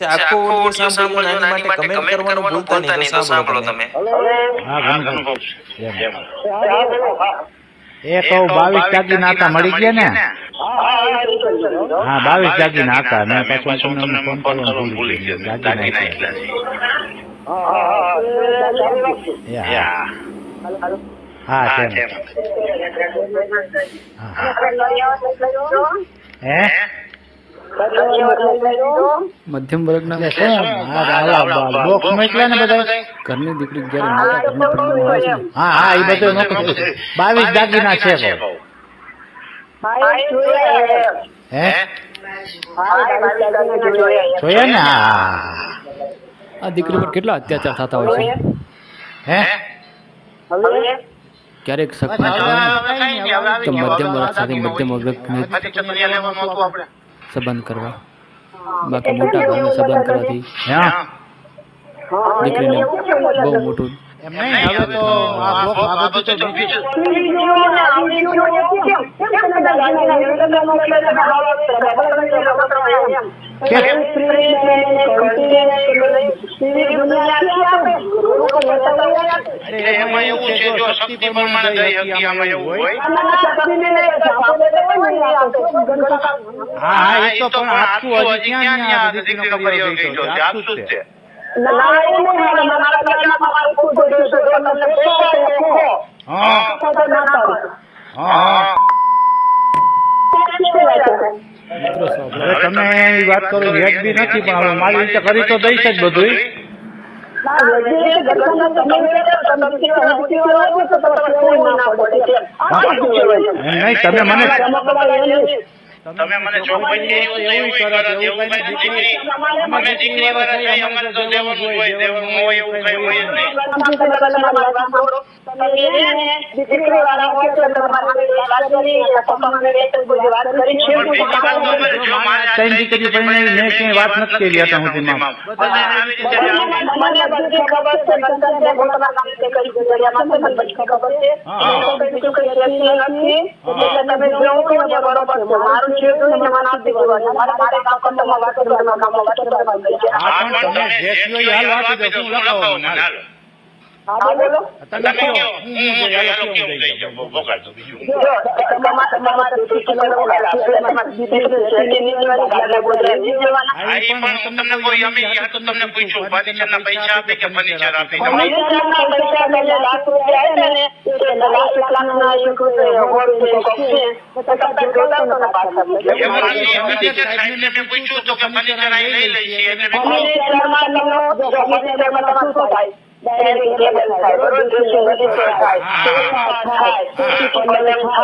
આખો ઓડિયો સાંભળજો અને માટે કમેન્ટ કરવાનું ભૂલતા નહીં તો સાંભળો તમે. હા એ કહું બાવીસ ટાકી નાકા મળી ગયા ને? હા બાવીસ ટાકી નાકા મેં પાછું તમને ફોન કરવાનું ભૂલી ગયો. નાખ્યા હા હા છે હા હા. હે? મધ્યમ વર્ગના બધા ઘરની દીકરી જ્યારે મોટા ઘરની છે ને, હા હા એ બધું મોકલું બાવીસ દાગીના છે હે? જોયા ને? આ દીકરી પર કેટલા અત્યાચાર થતા હોય છે? હે? ક્યારેક તો મધ્યમ વર્ગ સાથે મધ્યમ વર્ગને જ સંબંધ કરવા બાકી મોટા ઘરનો સંબંધ કરવાથી હા દીકરીને બહુ મોટું એટલે એમાં એવું છે જો શક્તિ પ્રમાણે દઈ હકી આમાં એવું હોય. હા એ તો પણ આપતું હજી ક્યાં ન્યા દીકરીનો કર્યો ગઈ છે? આપતું જ છે. હા. હા. મિત્રો તમે એ વાત કરો હેડ બી નથી પણ મારી રીતે કરી તો દઈશ જ બધું તમે મને તમે મને ચોખ્ખાઈ એવું કરો છો, એવું કઈ દીકરી અમે દીકરી વાત થઈ અમારે તો દેવાનું જ હોય દેવાનું હોય એવું કઈ હોય જ નહીં પણ બીજી વાત ખબર છે, જો પૂછ્યું ફર્નિચર ના પૈસા આપે કે ફર્નિચર વાત કરી અત્યાર સુધીમાં. બધાને આવી રીતે આવું. હા પણ તમે જે તમને તમને તમે એમાં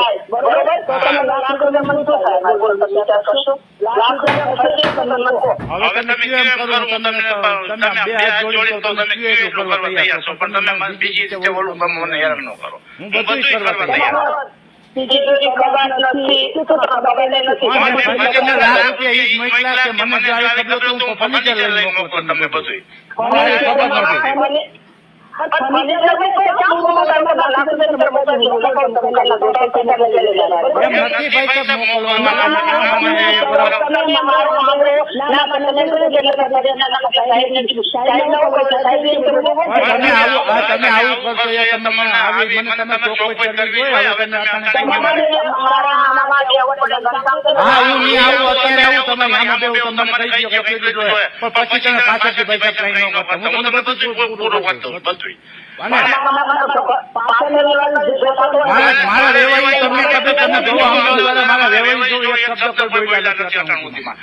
ઈ ફર્નિચર સાહેબને મેં પૂછ્યું તો કે ફર્નિચર અહીં લઈ લઈ છીએ એટલે મેં હવે તમે કયો કરો? હું તમે બે હાથ જોડી તો તમે કયો એટલું કરવા તૈયાર છો? પણ તમે મને બીજી રીતે ઓલું તમે મને હેરાન ન કરો. હું બધું કરવા તૈયાર છું. મને લાખ રૂપિયા ઈ જ કે મને જો આવી તો ફર્નિચર લઈને મોકલો તમે બધું મને ખબર નથી પછી તમે પાછળથી પૈસા કઈ ન કરતા. હું તમને બધું જ પૂરું કરું અને મારે મારે રેવાઈ તમને ખબર તમે જોવો અમદાવાદ મારા રેવાઈ જોવું એક શબ્દ કોઈ બોલ્યા નથી અત્યાર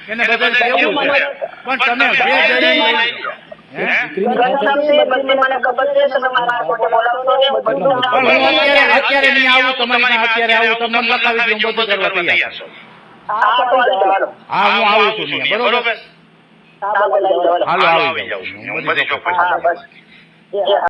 એને બધાને કેવું છે પણ તમે પણ હું અત્યારે નહીં આવું તમારી અત્યારે આવું તમને લખાવી દઉં બધું કરવા તૈયાર છું. હા હું આવું છું બરોબર. હાલો આવી જાઉં. બધી ચોખ્ખાઈ